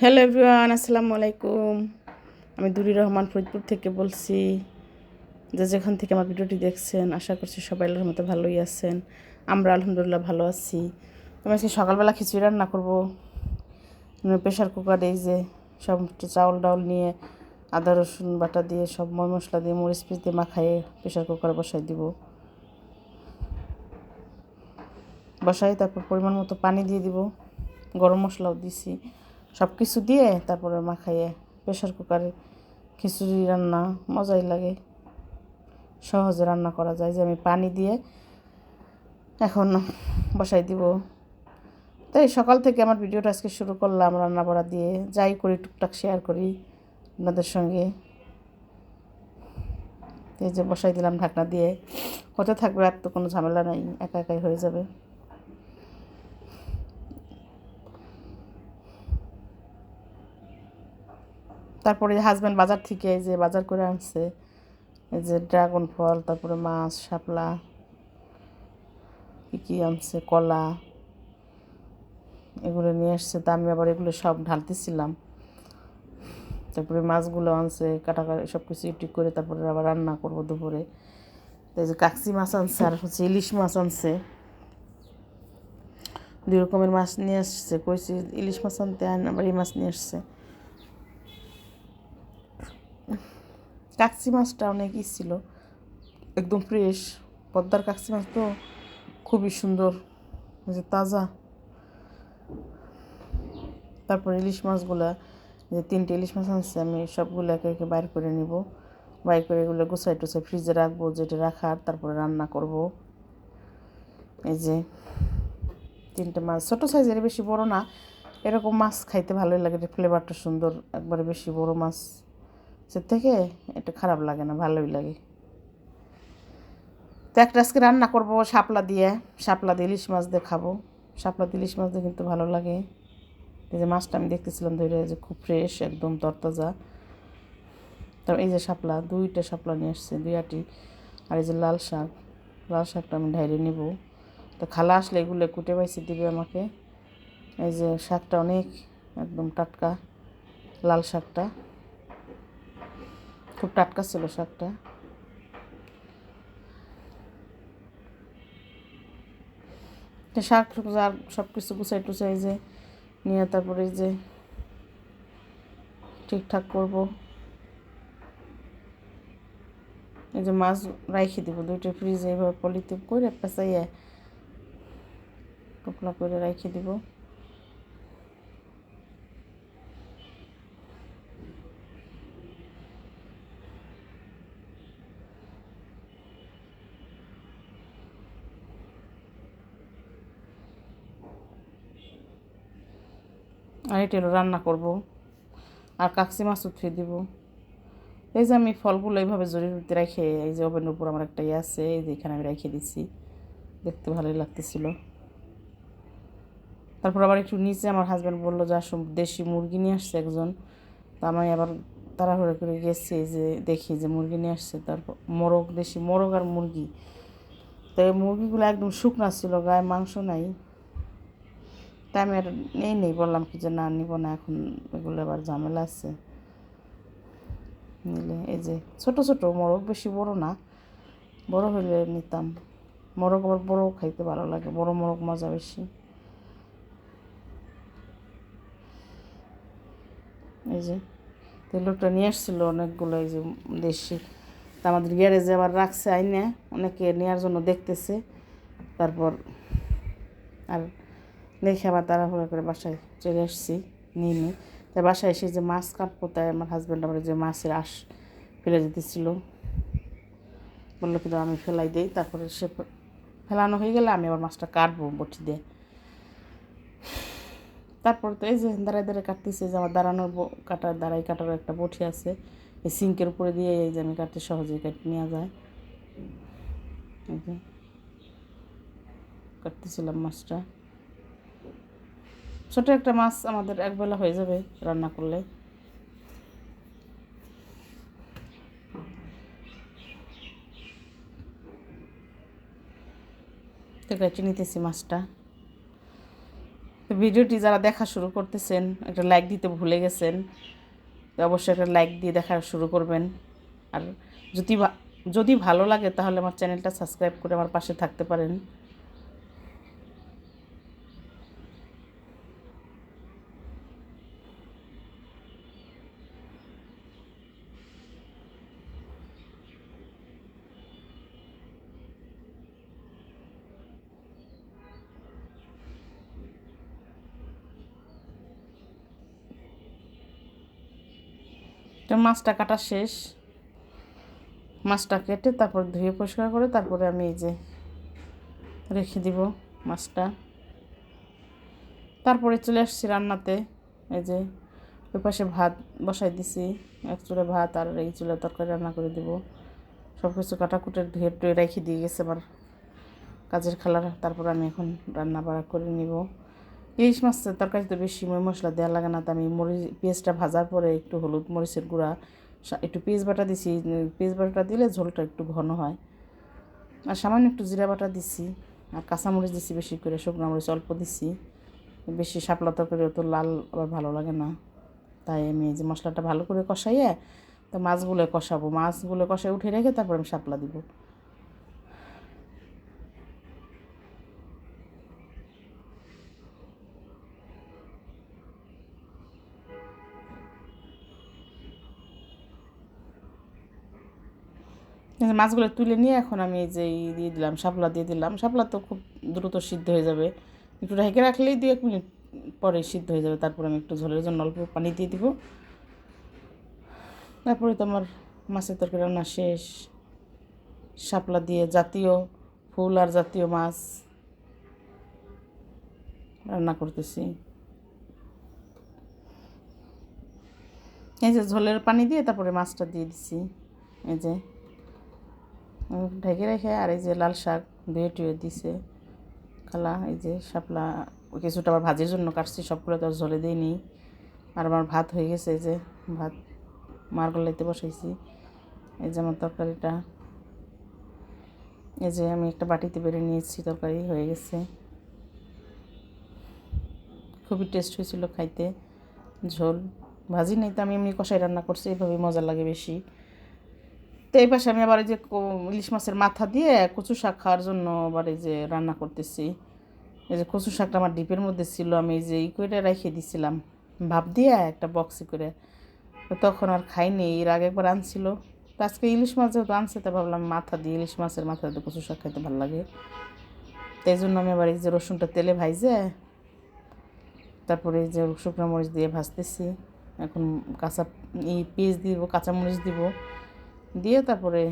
Hello everyone, আসসালামু আলাইকুম। আমি দুরি রহমান ফরিদপুর থেকে বলছি যে যেখান থেকে আমার ভিডিওটি দেখছেন, আশা করছি সবাই আল্লাহর মতো ভালোই আছেন। আমরা আলহামদুলিল্লাহ ভালো আছি। আমি আজকে সকালবেলা খিচুড়ি রান্না করব। প্রেশার কুকারে যে সব চাউল ডাউল নিয়ে আদা, রসুন বাটা দিয়ে সব ময় মশলা দিয়ে মরিচ পিস দিয়ে মাখাইয়ে প্রেশার কুকারে বসাই দিব। বসাই তারপর পরিমাণ মতো পানি দিয়ে দিব। গরম মশলাও দিছি। সব কিছু দিয়ে তারপরে মাখাইয়ে প্রেশার কুকারে, খিচুড়ি রান্না, মজাই লাগে। সহজে রান্না করা যায় যে আমি পানি দিয়ে এখন বসাই দিব। তাই সকাল থেকে আমার ভিডিওটা আজকে শুরু করলাম রান্না বাড়া দিয়ে। যাই করি, টুকটাক শেয়ার করি আপনাদের সঙ্গে। এই যে বসাই দিলাম ঢাকনা দিয়ে। হতে থাকবে আর তো কোনো ঝামেলা নাই, একা একাই হয়ে যাবে। তারপরে হাজব্যান্ড বাজার থেকে এই যে বাজার করে আনছে, এই যে ড্রাগন ফল, তারপরে মাছ, শাপলা, কী কী আনছে, কলা, এগুলো নিয়ে আসছে। তা আমি আবার এগুলো সব ঢালতেছিলাম। তারপরে মাছগুলো আনছে কাটা সব কিছু ইউটিউব করে তারপরে আবার রান্না করব দুপুরে। এই যে কাকসি মাছ আনছে আর হচ্ছে ইলিশ মাছ আনছে। দুই রকমের মাছ নিয়ে আসছে। কইছি ইলিশ মাছ আনতে আন আবার এই মাছ নিয়ে আসছে। কাকসি মাছটা অনেক ই ছিল। একদম ফ্রেশ পদ্মার কাকসি মাছ তো খুবই সুন্দর। যে তাজা। তারপর ইলিশ মাছগুলা, যে তিনটে ইলিশ মাছ আনছে আমি, সবগুলো একে একে বাইর করে নিব। বাইর করে এগুলো গুছাই টুছাই ফ্রিজে রাখব, যেটা রাখার, তারপরে রান্না করব। এই যে তিনটে মাছ। ছোটো সাইজের বেশি বড় না। এরকম মাছ খাইতে ভালোই লাগে ফ্লেভারটা সুন্দর, একবারে বেশি বড় মাছ। সে থেকে এটা খারাপ লাগে না, ভালোই লাগে। তো একটা আজকে রান্না করব শাপলা দিয়ে। শাপলা দিয়ে ইলিশ মাছ দিয়ে খাব। শাপলা দিয়ে ইলিশ মাছ দিয়ে কিন্তু ভালো লাগে। এই যে মাছটা আমি দেখতেছিলাম ধরে যে খুব ফ্রেশ একদম তরতাজা। তারপর এই যে শাপলা, দুইটা শাপলা নিয়ে আসছে, দুই আটি। আর এই যে লাল শাক, লাল শাকটা আমি ঢাইরে নিব। তো খালা আসলে এগুলো কুটে পাইছি, দিবে আমাকে। এই যে শাকটা অনেক, একদম টাটকা, লাল শাকটা। খুব টাটকা ছিল শাকটা। শাক আর সব কিছু গুছাই টুচাই যে নিয়ে তারপরে যে ঠিকঠাক করব। এই যে মাছ রাইখে দিব, দুইটা ফ্রিজে এইভাবে পলিতে করে পেঁচাইয়া টুকলা করে রাইখে দিব। আর এটা রান্না করব। আর কাকসি মাছ উঠিয়ে দিব। এই যে আমি ফলগুলো এইভাবে জড়িয়ে রেখে, এই যে ওভেনের উপর আমার একটা ইয়ে আছে, এই যে এখানে আমি রেখে দিচ্ছি দেখতে ভালোই লাগতেছিল। তারপর আবার একটু নিচে আমার হাজব্যান্ড বলল, যে আসুন দেশি মুরগি নিয়ে আসছে একজন। তা আমি আবার তাড়াহুড়ো করে গেছি যে দেখি যে মুরগি নিয়ে আসছে। তারপর মোরগ, দেশি মোরগ আর মুরগি। তো এই মুরগিগুলো একদম শুকনা ছিল, গায়ে মাংস নাই। আর নেই নেই বললাম কি যে, না, নিব না, এখন এগুলো আবার ঝামেলা আছে। নিলে এই যে, ছোট ছোট মোরগ বেশি বড় না, বড় হইলে নিতাম। মোরগ আবার বড় খাইতে ভালো লাগে, বড় মোরগ মজা বেশি। এই যে তেলটা নিয়ে আসছিল অনেকগুলো, এই যে দেশি। তা আমাদের গ্যারেজে আবার রাখছে আইনে, অনেকে নেওয়ার জন্য দেখতেছে। তারপর আর দেখে আবার তাড়াহুড়া করে বাসায় চলে আসছি, নিয়ে। নিই তাই বাসায় এসে যে মাছ কাটবো, তাই আমার হাজব্যান্ড আমার যে মাছের আশ ফেলে দিতেছিল। বলল কিন্তু আমি ফেলাই দিই, তারপরে সে ফেলানো হয়ে গেলে আমি আবার মাছটা কাটবো বটি দিয়ে। তারপর তো এই যে দাঁড়ায় দাঁড়ায় কাটতেছে, যে আমার দাঁড়ানোর কাটার দাঁড়াই কাটার একটা বটি আছে। এই সিঙ্কের উপরে দিয়ে এই যে আমি কাটতে সহজেই কেটে নেওয়া যায়। কাটতেছিলাম মাছটা। ছোট একটা মাছ আমাদের একবেলা হয়ে যাবে রান্না করলে। তো কেটে নিতেছি মাছটা। তো ভিডিওটি যারা দেখা শুরু করতেছেন, একটা লাইক দিতে ভুলে গেছেন, তো অবশ্যই একটা লাইক দিয়ে দেখা শুরু করবেন। আর যদি যদি ভালো লাগে তাহলে আমার চ্যানেলটা সাবস্ক্রাইব করে আমার পাশে থাকতে পারেন। তো মাছটা কাটা শেষ। মাছটা কেটে তারপর ধুয়ে পরিষ্কার করে তারপরে আমি এই যে রেখে দিব মাছটা। তারপরে চলে আসছি রান্নাতে। এই যে ওই পাশে ভাত বসাই দিছি। এক চুলে ভাত আর এই চুলে তরকারি রান্না করে দিব। সব কিছু কাটাকুটে ধুয়ে টুয়ে রেখে দিয়ে গেছে আমার কাজের খালার। তারপর আমি এখন রান্না বাড়া করে নিব। ইলিশ মাছের তরকারিতে বেশি মশলা দেওয়া লাগে না, তো আমি মরিচ, পেঁয়াজটা ভাজার পরে একটু হলুদ মরিচের গুঁড়া একটু পেঁয়াজ বাটা দিছি পেঁয়াজ বাটাটা দিলে ঝোলটা একটু ঘন হয়। আর সামান্য একটু জিরা বাটা দিছি, আর কাঁচামরিচ দিছি বেশি করে, শুকনো মরিচ অল্প দিছি। বেশি শাপলা তরকারি অত লাল আবার ভালো লাগে না। তাই আমি যে মশলাটা ভালো করে কষাইয়ে, তো মাছগুলো কষাবো। মাছগুলো কষাই উঠে রেখে তারপর আমি শাপলা দিব। মাছগুলো তুলে নিয়ে এখন আমি এই যে দিয়ে দিলাম, শাপলা দিয়ে দিলাম। শাপলা তো খুব দ্রুত সিদ্ধ হয়ে যাবে। একটু ঢেকে রাখলেই দু এক মিনিট পরে সিদ্ধ হয়ে যাবে। তারপর আমি একটু ঝোলের জন্য অল্প পানি দিয়ে দিব। তারপরে তো আমার মাছের তরকারি রান্না শেষ। শাপলা দিয়ে জাতীয় ফুল আর জাতীয় মাছ রান্না করতেছি। এই যে ঝোলের পানি দিয়ে তারপরে মাছটা দিয়ে দিছি। এই যে ঢেকে রেখে আর এই যে লাল শাক ধুয়ে টুয়ে দিছে। খালা, এই যে শাপলা, কিছুটা আবার ভাজির জন্য কাটছি, সবগুলো তো ঝোলে দিইনি। আর আমার ভাত হয়ে গেছে এই যে, ভাত মার গলাইতে বসাইছি। এই যে আমার তরকারিটা। এই যে আমি একটা বাটিতে বেড়ে নিয়েছি, তরকারি হয়ে গেছে। খুবই টেস্ট হয়েছিল খাইতে। ঝোল, ভাজি নেই তো আমি এমনি কষাই রান্না করছি এইভাবেই মজা লাগে বেশি। তো এই পাশে আমি আবার যে ইলিশ মাছের মাথা দিয়ে কচু শাক খাওয়ার জন্য আবার এই যে রান্না করতেছি। এই যে কচু শাকটা আমার ডিপের মধ্যে ছিল, আমি এই যে ই করে রেখে দিছিলাম। ভাপ দিয়ে একটা বক্সে করে। তখন আর খাইনি এর আগে একবার আনছিল। তো আজকে ইলিশ মাছ যেহেতু আনছে, তা ভাবলাম মাথা দিয়ে, ইলিশ মাছের মাথা দিয়ে কচু শাক খাইতে ভালো লাগে। তাই জন্য আমি আবার এই যে রসুনটা তেলে ভাইজে, তারপরে এই যে শুকনো মরিচ দিয়ে ভাজতেছি। এখন কাঁচা এই পেঁয়াজ দিব কাঁচামরিচ দিব। দিয়ে তারপরে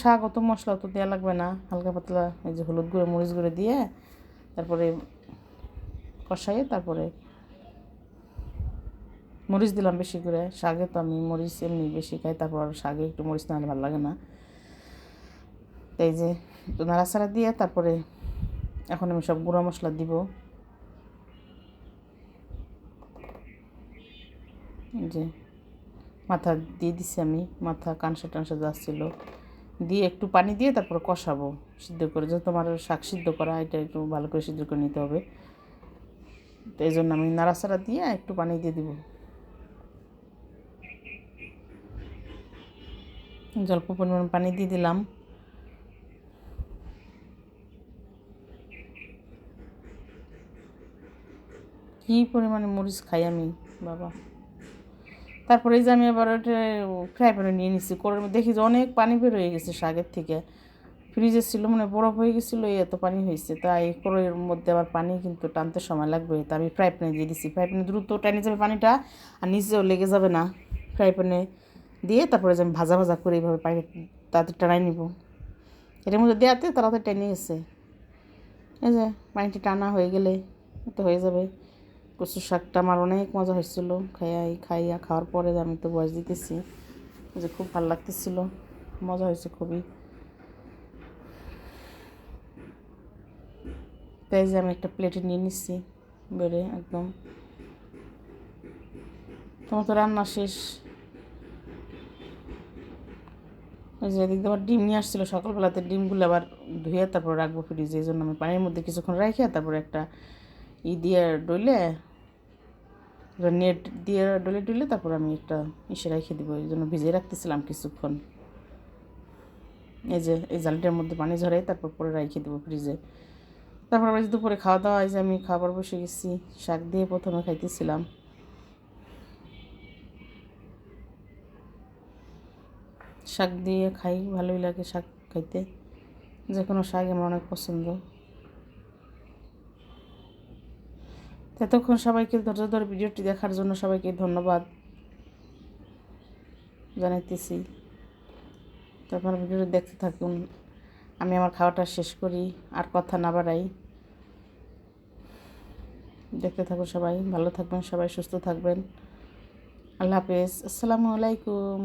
শাক অত মশলা অত দেওয়া লাগবে না, হালকা পাতলা, এই যে হলুদ গুঁড়ো, মরিচ গুঁড়ো দিয়ে তারপরে কষাইয়ে তারপরে মরিচ দিলাম বেশি করে। শাকে তো আমি মরিচ এমনি বেশি খাই, তারপর শাকে একটু মরিচ না হলে ভালো লাগে না। তো এই যে একটু নাড়াচাড়া দিয়ে তারপরে এখন আমি সব গুঁড়া মশলা দিব। যে মাথা দিয়ে দিছি আমি, মাথা কানসা টানসা যাচ্ছিল দিয়ে একটু পানি দিয়ে তারপর কষাবো, সিদ্ধ করে। যেহেতু তোমার শাক সিদ্ধ করা, এটা একটু ভালো করে সিদ্ধ করে নিতে হবে। তো এই জন্য আমি নাড়াচাড়া দিয়ে একটু পানি দিয়ে দিব। অল্প পরিমাণ পানি দিয়ে দিলাম। কী পরিমাণে মরিচ খাই আমি, বাবা? তারপরে যে আমি আবার ওটা ফ্রাই প্যানে নিয়ে নিচ্ছি করে দেখি যে অনেক পানি বের হয়ে গেছে শাকের থেকে। ফ্রিজে ছিল মানে বরফ হয়ে গেছিল, এই এত পানি হয়েছে। তাই কড়াইয়ের মধ্যে আবার পানি কিন্তু টানতে সময় লাগবে। তা আমি ফ্রাই প্যানে দিয়ে দিচ্ছি ফ্রাই প্যানে দ্রুত টেনে যাবে পানিটা, আর নিচেও লেগে যাবে না। ফ্রাই প্যানে দিয়ে তারপরে যে আমি ভাজা ভাজা করে এইভাবে পানি তাড়াতাড়ি টানাই নিব। এটার মধ্যে দেওয়াতে তাড়াতাড়ি টেনে গেছে। এই যে পানিটি টানা হয়ে গেলে তো হয়ে যাবে। কচু শাকটা আমার অনেক মজা হয়েছিল। খাইয়াই, খাইয়া খাওয়ার পরে আমি তো বয়স দিতেছি, যে খুব ভালো লাগতেছিল। মজা হয়েছে খুবই। তাই যে আমি একটা প্লেটে নিয়ে নিচ্ছি বেড়ে একদম। তোমার তো রান্না শেষ। ওই আবার ডিম নিয়ে আসছিল, সকালবেলাতে ডিমগুলো আবার ধুয়ে তারপর রাখব ফ্রিজে। এই জন্য আমি পানির মধ্যে কিছুক্ষণ রাখি তারপর একটা ই দিয়ে ডলে নেট দিয়ে ডলে ডলে তারপর আমি একটা ইসে রেখে দিব, এই জন্য ভিজিয়ে রাখতেছিলাম কিছুক্ষণ। এই যে, এই জালটার মধ্যে পানি ঝরাই তারপর পরে রেখে দেবো ফ্রিজে তারপর আবার দুপুরে খাওয়া দাওয়া, এই যে আমি খাবার বসে গেছি, শাক দিয়ে প্রথমে খাইতেছিলাম। শাক দিয়ে খাই, ভালোই লাগে শাক খাইতে। যে কোনো শাক আমার অনেক পছন্দ। এতক্ষণ সবাইকে ধৈর্য ধরে ভিডিওটি দেখার জন্য সবাইকে ধন্যবাদ জানাইতেছি। তারপর ভিডিওটি দেখতে থাকুন। আমি আমার খাওয়াটা শেষ করি, আর কথা না বাড়াই। দেখতে থাকুন সবাই, ভালো থাকবেন সবাই, সুস্থ থাকবেন। আল্লাহ হাফেজ। আসসালামু আলাইকুম।